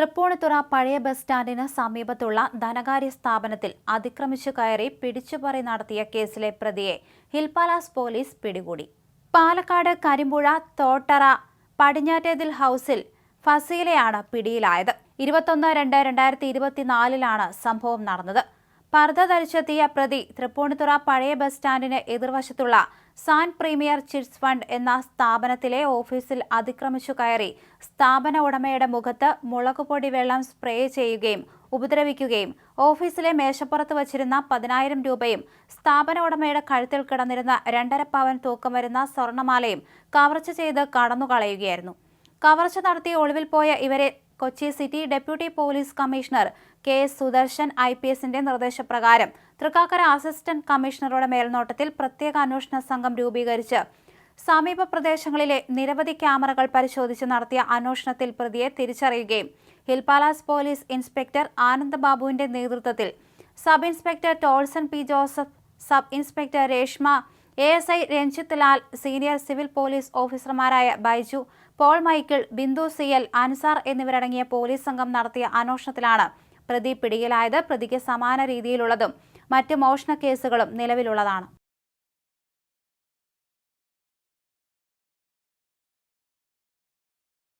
തൃപ്പൂണിത്തുറ പഴയ ബസ് സ്റ്റാൻഡിന് സമീപത്തുള്ള ധനകാര്യ സ്ഥാപനത്തിൽ അതിക്രമിച്ചു കയറി പിടിച്ചുപറി നടത്തിയ കേസിലെ പ്രതിയെ ഹിൽപാലാസ് പോലീസ് പിടികൂടി. പാലക്കാട് കരിമ്പുഴ തോട്ടറ പടിഞ്ഞാറ്റേതിൽ ഹൗസിൽ ഫസീലയാണ് പിടിയിലായത്. ഇരുപത്തൊന്ന് രണ്ട് രണ്ടായിരത്തി ഇരുപത്തിനാലിലാണ് സംഭവം നടന്നത്. പർദ്ദ ധരിച്ചെത്തിയ പ്രതി തൃപ്പൂണിത്തുറ പഴയ ബസ് സ്റ്റാൻഡിന് എതിർവശത്തുള്ള സാൻ പ്രീമിയർ ചിറ്റ്സ് ഫണ്ട് എന്ന സ്ഥാപനത്തിലെ ഓഫീസിൽ അതിക്രമിച്ചു കയറി സ്ഥാപന ഉടമയുടെ മുഖത്ത് മുളകുപൊടി വെള്ളം സ്പ്രേ ചെയ്യുകയും ഉപദ്രവിക്കുകയും ഓഫീസിലെ മേശപ്പുറത്ത് വച്ചിരുന്ന പതിനായിരം രൂപയും സ്ഥാപന ഉടമയുടെ കഴുത്തിൽ കിടന്നിരുന്ന രണ്ടര പവൻ തൂക്കം വരുന്ന സ്വർണമാലയും കവർച്ച ചെയ്ത് കടന്നുകളയുകയായിരുന്നു. കവർച്ച നടത്തി ഒളിവിൽ പോയ ഇവരെ Kochi city deputy police commissioner K S Sudarshan I P എസിന്റെ നിർദ്ദേശപ്രകാരം തൃക്കാക്കര അസിസ്റ്റന്റ് കമ്മീഷണറുടെ മേൽനോട്ടത്തിൽ പ്രത്യേക അന്വേഷണ സംഘം രൂപീകരിച്ച് സമീപ പ്രദേശങ്ങളിലെ നിരവധി ക്യാമറകൾ പരിശോധിച്ച് നടത്തിയ അന്വേഷണത്തിൽ പ്രതിയെ തിരിച്ചറിയുകയും Hill Palace police inspector Anand ബാബുവിന്റെ നേതൃത്വത്തിൽ sub inspector Tolson P Joseph sub inspector Reshma A S I Ranjith Lal senior civil police ഓഫീസർമാരായ Baiju Paul Michael Bindu C L Ansar എന്നിവരടങ്ങിയ പോലീസ് സംഘം നടത്തിയ അന്വേഷണത്തിലാണ് പ്രതി പിടിയിലായത്. പ്രതിക്ക് സമാന രീതിയിലുള്ളതും മറ്റ് മോഷണ കേസുകളും നിലവിലുള്ളതാണ്.